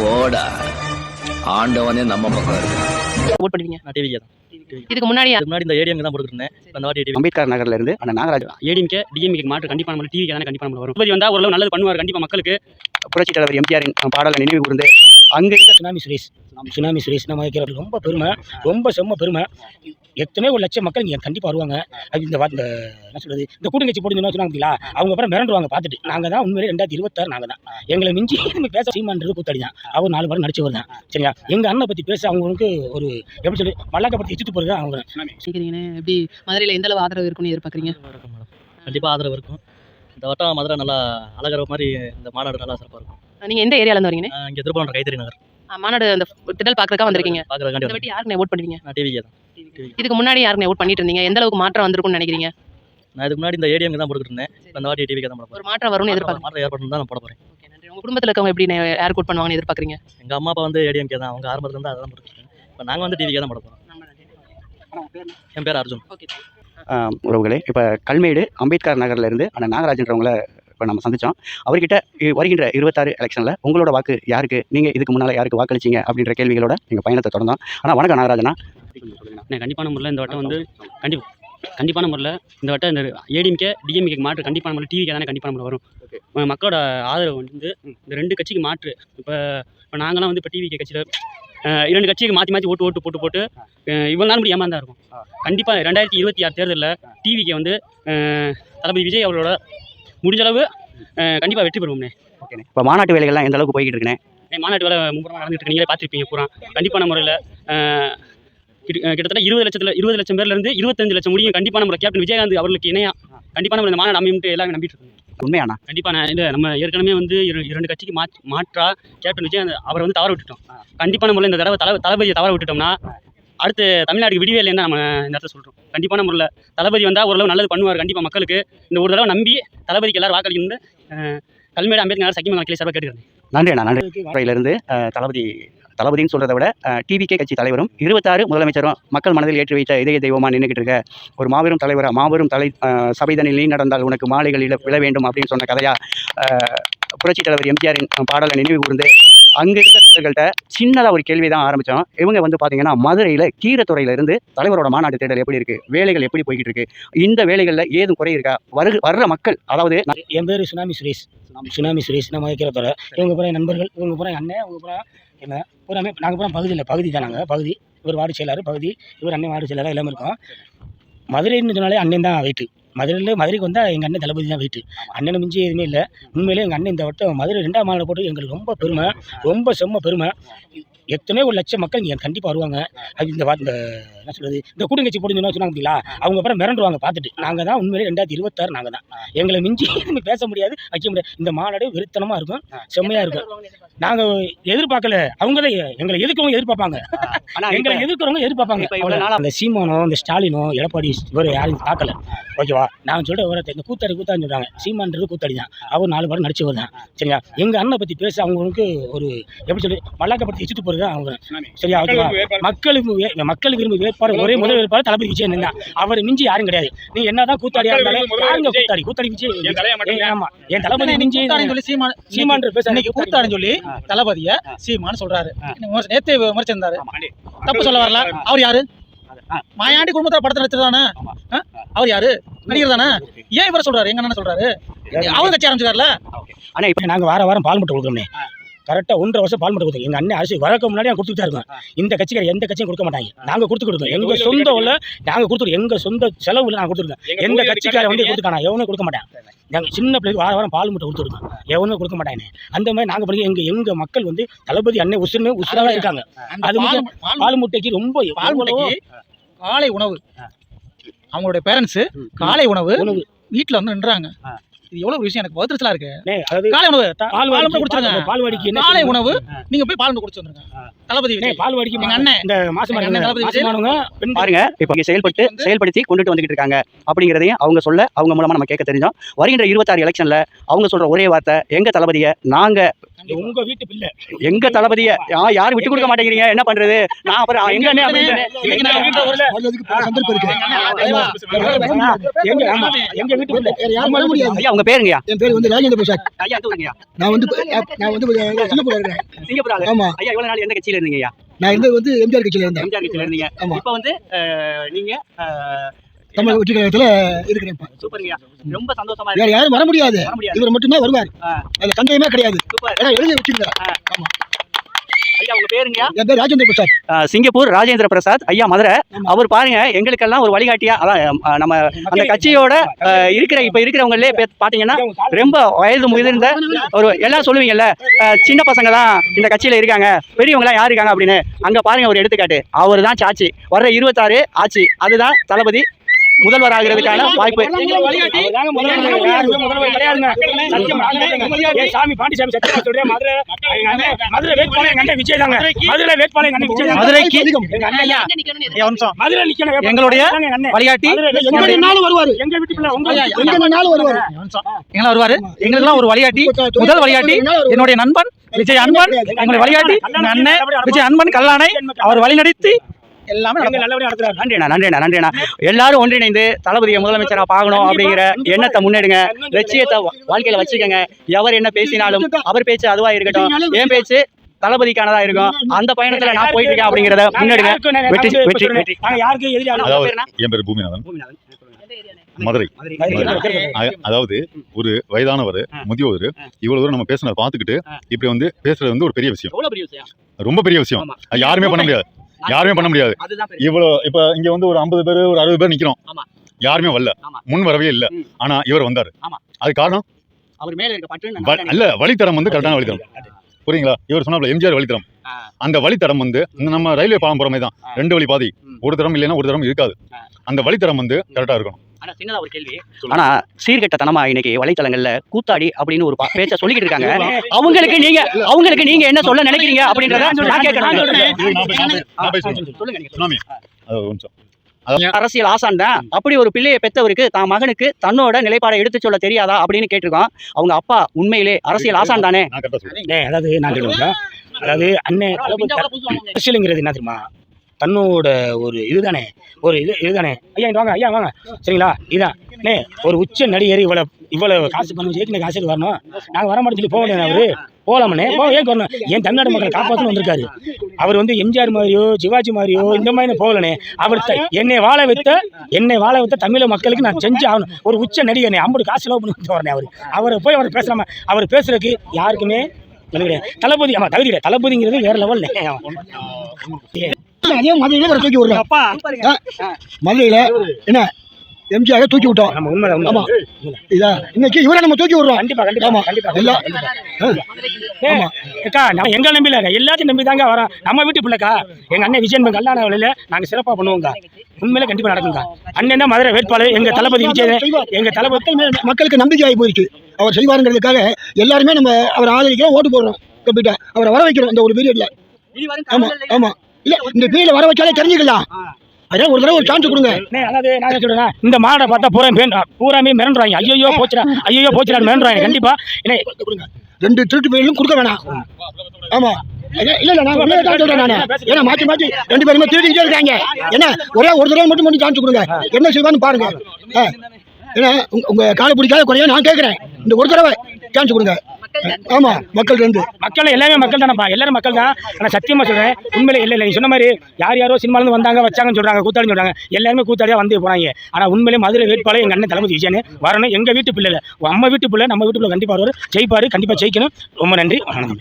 போடா. ஆண்டவனே நம்ம பக்கம் இருக்கு. ஓட் பண்ணுவீங்க? நான் டிவிக்கே தான். இதுக்கு முன்னாடி முன்னாடி இந்த ஏடிஎம் தான் போட்டுருந்தேன் அந்த வாட்டி டிவி அம்பேத்கர் நகர்ல இருந்து அண்ணன் நாகராஜ். ஏடிஎம்கே டிஎம்கே மாற்று கண்டிப்பாக நம்ம டிவிக்கு தானே கண்டிப்பாக நம்ம வரும். வந்தால் ஓரளவு நல்லது பண்ணுவார். கண்டிப்பாக மக்களுக்கு புரட்சி தலைவர் எம்ஜிஆரின் பாடலை நினைவு கூர்ந்து அங்க இருக்க சுனாமி சுரேஷ். சுனாமி சுரேஷ் நம்ம வைக்கிறது ரொம்ப பெருமை ரொம்ப செம்ம பெருமை. எத்தனையோ ஒரு லட்சம் மக்கள் இங்கே கண்டிப்பாக வருவாங்க. அது இந்த வா- இந்த என்ன சொல்றது இந்த கூட்டங்கட்சி போட்டு சொன்னாங்க பார்த்தீங்களா அவங்க அப்புறம் மிரண்டுவாங்க பார்த்துட்டு. நாங்கள் தான் உண்மையிலே ரெண்டாயிரத்தி இருபத்தாறு நாங்கள் தான். எங்களை மிஞ்சி நம்ம பேச சீமான்றது கூத்தாடி தான். அவர் நாலு பேரும் நடிச்சவர் தான். சரியா எங்கள் அண்ணனை பற்றி பேச அவங்களுக்கு ஒரு எப்படி சொல்லி மல்லாக்க பற்றி வச்சுட்டு போகிறது அவங்க. எப்படி மதுரையில் எந்த அளவு ஆதரவு இருக்குன்னு எதிர்பார்க்குறீங்க? கண்டிப்பாக ஆதரவு இருக்கும். இந்த வட்டம் மதுரை நல்லா அழகிற மாதிரி இந்த மாநாடு நல்லா சிறப்பாக இருக்கும். நீங்கள் எந்த ஏரியாலேருந்து வரீங்க? இங்கே திருப்பணம் கைத்தறி நகர். மாநாடு அந்த திடல் பார்க்கறக்கா வந்திருக்கீங்க. பார்க்குறதுக்காண்டி இந்த வாட்டி யாருக்கு ஓட் பண்ணுவீங்க? நான் டிவிக்கே தான். இதுக்கு முன்னாடி யாருக்கு ஓட் பண்ணிட்டு இருந்தீங்க எந்த அளவுக்கு மாற்றம் வந்திருக்கும்னு நினைக்கிறீங்க? நான் இதுக்கு முன்னாடி இந்த ஏடிஎம் தான் போட்டுட்டு இருந்தேன். இப்ப அந்த வாட்டி டிவிக்கே தான் போட ஒரு மாற்றம் வரும்னு போகிறேன் எதிர்பார்க்குறீங்க? மாற்றம் ஏற்பட்டு தான் நான் போட போகிறேன் ஓகே நன்றி. உங்கள் குடும்பத்தில் இருக்கவங்க எப்படி யார் ஓட் பண்ணுவாங்கன்னு எதிர்பார்க்குறீங்க? எங்கள் அம்மா அப்பா வந்து ஏடிஎம்கே தான். அவங்க ஆரம்பத்துல இருந்து அதான் போட்டுருக்கேன் இப்போ நாங்கள் வந்து டிவிக்கே தான் போட போகிறோம் என் பேர் அர்ஜுன். ஓகே உறவுகளே இப்போ கல்மேடு அம்பேத்கர் நகர்ல இருந்து அண்ணன் நாகராஜன்றவங்கள இப்போ நம்ம சந்திச்சோம். அவர்கிட்ட வருகின்ற இருபத்தாறு எலெக்ஷனில் உங்களோட வாக்கு யாருக்கு? நீங்கள் இதுக்கு முன்னால் யாருக்கு வாக்களிச்சீங்க? அப்படின்ற கேள்விகளோட எங்கள் பயணத்தை தொடர்ந்தோம். ஆனால் வணக்கம் நாகராஜனா நான் கண்டிப்பான முறையில் இந்த வட்டம் வந்து கண்டி கண்டிப்பான முறையில் இந்த வட்டம் இந்த ஏடிஎம்கே டிஎம்கே மாற்று கண்டிப்பான முறையில் டிவிக்கு தானே கண்டிப்பான முறை வரும். மக்களோட ஆதரவு வந்து இந்த ரெண்டு கட்சிக்கு மாற்று. இப்போ இப்போ நாங்களாம் வந்து இப்போ டிவிகே கட்சியில் இரண்டு கட்சிக்கு மாற்றி மாற்றி ஓட்டு ஓட்டு போட்டு போட்டு இவ்வளோ நாள் முடி ஏமாந்தா இருக்கும். கண்டிப்பாக ரெண்டாயிரத்தி இருபத்தி ஆறு தேர்தலில் டிவிக்கு வந்து தளபதி விஜய் அவர்களோட முடிஞ்ச அளவு கண்டிப்பாக வெற்றி பெறுவோம்னே. ஓகேண்ணே. இப்போ மாநாட்டு வேலைகள்லாம் எந்த அளவுக்கு போய்கிட்டு இருக்குண்ணே? மாநாட்டு வேலை மும்பரமாக நடந்துட்டு இருக்கு. நீங்களே பார்த்துருப்பீங்க பூரா. கண்டிப்பான முறையில் கிட்டத்தட்ட இருபது லட்சத்தில் இருபது லட்சம் பேர்லேருந்து இருபத்தஞ்சு லட்சம் முடியும் கண்டிப்பான முறை. கேப்டன் விஜயகாந்த் அவர்களுக்கு இணையா கண்டிப்பான முறை இந்த மாநாடு அமையும்ட்டு எல்லாமே நம்பிட்டு இருக்கோம் உண்மையாண்ணா. கண்டிப்பாக நான் இல்லை நம்ம ஏற்கனவே வந்து இரு- இரண்டு கட்சிக்கு மா மாற்றா கேப்டன் விஜயகாந்த் அவரை வந்து தவற விட்டுட்டோம். கண்டிப்பான முறையில் இந்த தடவை தலை தளபதியை தவற விட்டுட்டோம்னா அடுத்து தமிழ்நாட்டுக்கு விடிவே இல்லைன்னு நம்ம இந்த இடத்துல சொல்கிறோம் கண்டிப்பான முறையில் தளபதி வந்தால் ஓரளவு நல்லது பண்ணுவார் கண்டிப்பாக மக்களுக்கு. இந்த ஒரு தடவை நம்பி தளபதிக்கு எல்லாரும் வாக்களிக்கணும்னு கல்மேடு அம்பேத்கர் சக்கிமங்கலம் கிளை சார்பாக கேட்டுக்கிறேன். நன்றி. அண்ணா நன்றி அஹ், தளபதி தளபதின்னு சொல்கிறத விட டிவிகே கட்சி தலைவரும் இருபத்தாறு முதலமைச்சரும் மக்கள் மனதில் ஏற்றி வைத்த இதய தெய்வமாக நின்றுக்கிட்டு இருக்க. ஒரு மாபெரும் தலைவராக மாபெரும் தலை சபைதனில் நீ நடந்தால் உனக்கு மாலைகள் விழ வேண்டும் அப்படின்னு சொன்ன கதையாக புரட்சித் புரட்சி தலைவர் எம்ஜிஆரின் பாடலை நினைவு கூர்ந்து அங்கே இருந்த தொண்டர்கள்ட்ட சின்னதாக ஒரு கேள்வி தான் ஆரம்பித்தோம் இவங்க வந்து பார்த்தீங்கன்னா மதுரையில் கீரத்துறையிலிருந்து தலைவரோட மாநாட்டு தேடல் எப்படி இருக்குது வேலைகள் எப்படி போய்கிட்டு இருக்கு இந்த வேலைகளில் ஏதும் குறை இருக்கா வரு வர்ற மக்கள் அதாவது என் பேர் சுனாமி சுரேஷ். சுனாமி சுரேஷ் நம்ம வைக்கிறதோட இவங்க போகிற நண்பர்கள் இவங்க போகிற அண்ணன் இவங்க போகிற என்ன? பூராமே நாங்கள் பூரா பகுதியில் பகுதி தான் நாங்கள் பகுதி. இவர் வார்டு செயலாளர் பகுதி. இவர் அண்ணன் வார்டு செயலாளர் எல்லாமே இருக்கோம். மதுரைன்னு சொன்னாலே அண்ணன் தான் வெயிட்டு மதுரையில் மதுரைக்கு வந்தால் எங்கள் அண்ணன் தளபதி தான் வெயிட்டு அண்ணனை மிஞ்சி எதுவுமே இல்லை. உண்மையிலே எங்கள் அண்ணன் இந்த வட்டம் மதுரை ரெண்டாம் மாநில போட்டு எங்களுக்கு ரொம்ப பெருமை ரொம்ப செம்ம பெருமை. எத்தனையோ ஒரு லட்சம் மக்கள் இங்கே கண்டிப்பாக வருவாங்க. அது இந்த வா- இந்த என்ன சொல்றது? இந்த கூட்டங்கட்சி போட்டு சொன்னாங்க அவங்க அப்புறம் மிரண்டுவாங்க பார்த்துட்டு. நாங்கள் தான் உண்மையிலே ரெண்டாயிரத்தி இருபத்தாறு நாங்கள் தான். எங்களை மிஞ்சி எதுவுமே பேச முடியாது வைக்க முடியாது. இந்த மாநாடு வெறித்தனமாக இருக்கும் செம்மையாக இருக்கும். நாங்கள் எதிர்பார்க்கல. அவங்க தான் எங்களை எதிர்க்கவங்க எதிர்பார்ப்பாங்க? ஆனால் எங்களை எதிர்க்கிறவங்க எதிர்பார்ப்பாங்க. நாளா- அந்த சீமானோ இந்த ஸ்டாலினோ எடப்பாடி இவர் யாரும் பார்க்கல. ஓகேவா? நான் சொல்ற ஒரு இந்த கூத்தாடி கூத்தாடி சொல்றாங்க. சீமான்றது கூத்தாடி தான். அவர் நாலு படம் நடிச்சவர் தான். சரியா எங்க அண்ணனை பத்தி பேச அவங்களுக்கு ஒரு எப்படி சொல்லி மல்லாக்கப்படுத்தி வச்சுட்டு போறது அவங்க. சரியா? ஓகேவா? மக்களுக்கு மக்கள் விரும்பி வேட்பாளர் ஒரே முதல் வேட்பாளர் தளபதி விஜயன் தான் அவர் மிஞ்சி யாரும் கிடையாது. நீ என்னதான் கூத்தாடியா இருந்தாலும் யாருங்க கூத்தாடி? கூத்தாடி விஜய். ஆமா. என் தளபதி மிஞ்சி சொல்லி சீமான் சீமான் பேச இன்னைக்கு கூத்தாடின்னு சொல்லி தளபதிய சீமான்னு சொல்றாரு. நேத்தே விமர்சிச்சிருந்தாரு. தப்பு சொல்ல வரல. அவர் யாரு? மாயாண்டி குடும்பத்துல படத்தை நடிச்சிருந்தானே? அவர் யாரு? நடிகர் தானே? ஏன் இவரை சொல்றாரு? எங்க அண்ணன் சொல்றாரு? அவங்க கட்சி ஆரம்பிச்சிருக்காருல? ஆனால் இப்போ நாங்கள் வார வாரம் பால் மட்டும் கொடுக்குறோம்னே கரெக்டாக ஒன்றரை வருஷம் பால் மட்டும் கொடுத்தோம் எங்கள் அண்ணன் அரசு வரக்கு முன்னாடி நாங்கள் கொடுத்துட்டு இருக்கோம் இந்த கட்சிக்கார எந்த கட்சியும் கொடுக்க மாட்டாங்க. நாங்கள் கொடுத்து கொடுத்தோம் எங்கள் சொந்த உள்ள நாங்கள் கொடுத்துருவோம் எங்கள் சொந்த செலவுல நாங்கள் கொடுத்துருக்கோம். எந்த கட்சிக்கார வந்து கொடுத்துருக்கானா எவனும் கொடுக்க மாட்டான். நாங்கள் சின்ன பிள்ளைக்கு வார வாரம் பால் மட்டும் கொடுத்துருக்கோம். எவனும் கொடுக்க மாட்டாங்க. அந்த மாதிரி நாங்கள் பண்ணி எங்கள் எங்கள் மக்கள் வந்து தளபதி அண்ணன் உசுன்னு உசுராக இருக்காங்க. அது பால் மட்டும் பால் முட்டைக்கு ரொம்ப பால் முட்டைக்கு காலை உணவு. அவங்களுடைய பேரண்ட்ஸ் காலை உணவு உணவு. வீட்டுல வந்து நின்றாங்க. இது எவ்வளவு விஷயம்? எனக்கு பதிர்ச்சலா இருக்கு. காலை உணவு பால் பால் குடிச்சிருங்க. பால் வாடிக்கு என்ன காலை? உணவு நீங்க போய் பால் குடிச்சு வந்துருங்க. தளபதி அண்ணே, விஜய். பால் வாடிக்கு எங்க அண்ணன். இந்த மாசமா தளபதி பாருங்க. இப்போ இங்கே செயல்பட்டு செயல்படுத்தி கொண்டுட்டு வந்துகிட்டு இருக்காங்க அப்படிங்கிறதையும் அவங்க சொல்ல அவங்க மூலமா நம்ம கேட்க தெரிஞ்சோம். வருகின்ற இருபத்தாறு எலெக்ஷன்ல அவங்க சொல்ற ஒரே வார்த்தை எங்க தளபதியை நாங்க உங்க வீட்டு பிள்ளை. எங்க தளபதியை யா- யாரும் விட்டு கொடுக்க மாட்டேங்கிறீங்க? என்ன பண்றது? நான் அப்புறம் எங்க எங்க வீட்டு ஊர்ல. சந்தர்ப்பம் இருக்கு. எங்க ஆமா. எங்க வீட்டு பிள்ளை. யாரும் வர முடியாது. ஐயா உங்க பேருங்கய்யா. என் பேர் வந்து ராஜேந்திர பிரசாத். ஐயா ஊருங்கய்யா? நான் வந்து நான் வந்து சிங்கப்பூர்ல இருக்கிறேன் சிங்கப்பூர்? ஆளு. ஆமா. ஐயா இவ்வளவு நாள் எந்த கட்சியில இருந்தீங்கய்யா? நான் இருந்தது வந்து எம்ஜிஆர் கட்சியில இருந்தேன். எம்ஜிஆர் கட்சியில இருந்தீங்க. ஆமா. இப்போ வந்து நீங்க தமிழக வெற்றி கழகத்துல இருக்கிறேன் ரொம்ப சந்தோஷமா வேற யாரும் வர முடியாது. வர முடியாது. இவர் மட்டும்தான் வருவார். ஆ. அதுல சந்தேகமே கிடையாது. ஏன்னா எழுதி அஹ், சிங்கப்பூர் ராஜேந்திர பிரசாத். ஐயா மதுரை. அவர் பாருங்க எங்களுக்கெல்லாம் ஒரு வழிகாட்டியா அதான் நம்ம அந்த கட்சியோட இருக்கிற இப்ப இருக்கிறவங்களே பாத்தீங்கன்னா ரொம்ப வயது முதிர்ந்த ஒரு எல்லாம் சொல்லுவீங்கல்ல சின்ன பசங்க தான் இந்த கட்சியில இருக்காங்க. பெரியவங்களாம் யார் இருக்காங்க அப்படின்னு? அங்க பாருங்க ஒரு எடுத்துக்காட்டு. அவர் தான் சாட்சி. வர்ற இருபத்தாறு ஆட்சி. அதுதான் தளபதி முதல்வர் ஆகிறதுக்கான வாய்ப்பு. எங்களுடைய. வழிகாட்டி வருவாரு. எங்களுக்கெல்லாம் ஒரு வழிகாட்டி. முதல் வழிகாட்டி. என்னுடைய நண்பன் விஜய் அன்பன் எங்களை வழிகாட்டி. அண்ணன் விஜய் அன்பன் கல்லானை அவர் வழிநடத்தி எல்லாமே எங்க நல்லபடியா நடத்துறாரு? நன்றிண்ணா நன்றிண்ணா நன்றிண்ணா. எல்லாரும் ஒன்றிணைந்து தளபதியை முதலமைச்சரா பார்க்கணும் அப்படிங்கிற எண்ணத்தை முன்னெடுங்க. லட்சியத்தை வா- வாழ்க்கையில வச்சுக்கோங்க. எவர் என்ன பேசினாலும் அவர் பேச்சு அதுவா இருக்கட்டும். என் பேச்சு தளபதிக்கானதா இருக்கும். அந்த பயணத்துல நான் போயிட்டு இருக்கேன் அப்படிங்கறத முன்னெடுங்க. வெற்றி, வெற்றி. வெற்றி. என் பேர் பூமிநாதன்? மதுரை. அதாவது ஒரு வயதானவர் ஆ. முதியவர் இவ்வளவு தூரம் நம்ம பேசுனதை பார்த்துக்கிட்டு. இப்படி வந்து பேசுறது வந்து ஒரு பெரிய விஷயம். எவ்வளவு பெரிய விஷயம்? ரொம்ப பெரிய விஷயம். யாருமே பண்ண முடியாது. யாருமே பண்ண முடியாது இவ்வளவு இப்ப இங்க வந்து ஒரு ஐம்பது பேர் ஒரு அறுபது பேர் நிக்கிறோம். யாருமே வரல. முன் வரவே இல்ல. ஆனா இவர் வந்தாரு. அது காரணம் அவர் மேல இருக்க அல்ல வழித்தடம் வந்து கரெக்டான வழித்தடம் புரியுங்களா இவர் சொன்னாப்ல எம்ஜிஆர் வழித்தடம் ஆ. அந்த வழித்தடம் வந்து நம்ம ரயில்வே பாலம் போற மாதிரி தான். ரெண்டு வழி பாதை. ஒரு தரம் இல்லைன்னா ஒரு தரம் இருக்காது. அந்த வழித்தடம் வந்து கரெக்டா இருக்கணும் ஆனா சின்னதா ஒரு கேள்வி. ஆனா சீர்கெட்டத்தனமா இன்னைக்கு வலைத்தளங்கள்ல கூத்தாடி அப்படின்னு ஒரு பேச்ச சொல்லிக்கிட்டு இருக்காங்க. அவங்களுக்கு நீங்க அவங்களுக்கு நீங்க என்ன சொல்ல நினைக்கிறீங்க அப்படின்றத நான். சொல்லுங்க அரசியல் ஆசான் தான். அப்படி ஒரு பிள்ளையை பெத்தவருக்கு தான் மகனுக்கு தன்னோட நிலைப்பாடை எடுத்து சொல்ல தெரியாதா அப்படின்னு கேட்டிருக்கோம். அவங்க அப்பா உண்மையிலே அரசியல் ஆசான் தானே? அதாவது நான் சொல்லுவேன் அதாவது அண்ணன். அரசியலுங்கிறது என்ன தெரியுமா? தன்னோட ஒரு இதுதானே? ஒரு இது இதுதானே? ஐயா வாங்க ஐயா வாங்க. சரிங்களா? இதுதான் அண்ணே ஒரு உச்ச நடிகர் இவ்வளோ இவ்வளோ காசு பண்ணி ஏற்கனவே காசு வரணும். நாங்கள் வர மாட்டோம் சொல்லி போக முடியாது அவர். போகலாமண்ணே போக ஏன் வரணும் என் தமிழ்நாடு மக்களை காப்பாற்றணும் வந்திருக்காரு. அவர் வந்து எம்ஜிஆர் மாதிரியோ சிவாஜி மாதிரியோ இந்த மாதிரி போகலனே அவர் என்னை வாழ வைத்த என்னை வாழ வைத்த தமிழ் மக்களுக்கு நான் செஞ்சு ஆகணும். ஒரு உச்ச நடிகர் ஐம்பது காசு செலவு பண்ணி வரேன் அவர். அவரை போய் அவர் பேசலாமா அவர் பேசுறதுக்கு யாருக்குமே தளபதி ஆமாம் தகுதி தளபதிங்கிறது வேறு லெவல் அதே மதுரையில தூக்கி விடுறோம் மதுரையில என்ன எம்ஜிஆர் தூக்கி விட்டோம். ஆமா. இதா இன்னைக்கு இவரை நம்ம தூக்கி விடுறோம். கண்டிப்பா கண்டிப்பா ஆமா. எல்லாம் ஏய், அக்கா நம்ம எங்க எல்லாத்தையும் நம்பி தாங்க வரோம். நம்ம வீட்டு பிள்ளைக்கா. எங்க அண்ணன் விஜயன் கல்யாண வேலையில நாங்க சிறப்பா பண்ணுவோங்க உண்மையில கண்டிப்பா நடக்குங்க அண்ணன் தான் மதுரை வேட்பாளர். எங்க தளபதி விஜய் எங்க தளபதி மக்களுக்கு நம்பிக்கை ஆகி போயிருக்கு அவர் செய்வாருங்கிறதுக்காக எல்லாருமே நம்ம அவர் ஆதரிக்கிறோம் ஓட்டு போடுறோம். கம்ப்ளீட்டா அவரை வர வைக்கிறோம் இந்த ஒரு பீரியட்ல ஆமா ஆமா. இல்ல இந்த பீரியட்ல வர வச்சாலே தெரிஞ்சுக்கலாம். அதான் ஒரு தடவை ஒரு சான்ஸ் கொடுங்க. அதாவது நான் என்ன சொல்றேன் இந்த மாடை பார்த்தா பூரா பேன் பூராமே மிரண்டுறாங்க. ஐயோ போச்சுடா ஐயோ போச்சுடா மிரண்டுறாங்க. கண்டிப்பா. என்ன ரெண்டு திருட்டு பயிலும் கொடுக்க வேணாம். ஆமா. இல்ல இல்ல நான் உண்மையை தான் சொல்றேன் நானு. ஏன்னா மாத்தி மாத்தி ரெண்டு பேருமே திருடிக்கிட்டே இருக்காங்க. என்ன ஒரே ஒரு தடவை மட்டும் மட்டும் சான்ஸ் கொடுங்க. என்ன செய்வான்னு பாருங்க. ஏன்னா உங்க காலை பிடிக்காத குறைய நான் கேட்கறேன். இந்த ஒரு தடவை சான்ஸ் கொடுங்க. ஆமா மக்கள் இருந்து மக்கள் எல்லாமே மக்கள் தானப்பா? எல்லாரும் மக்கள் தான். ஆனால் சத்தியமா சொல்றேன் உண்மையில இல்லை இல்லை நீ சொன்ன மாதிரி யார் யாரோ சினிமால இருந்து வந்தாங்க வச்சாங்கன்னு சொல்றாங்க கூத்தாடின்னு சொல்றாங்க எல்லாருமே கூத்தாடியா வந்து போனாங்க. ஆனா உண்மையிலே மதுரை வேட்பாளர் எங்க அண்ணன் தளபதி விஜயன் வரணும். எங்க வீட்டு பிள்ளை இல்ல. நம்ம வீட்டு பிள்ளை நம்ம வீட்டு பிள்ளை கண்டிப்பா வருவார். ஜெயிப்பாரு கண்டிப்பா ஜெயிக்கணும். ரொம்ப நன்றி வணக்கம்.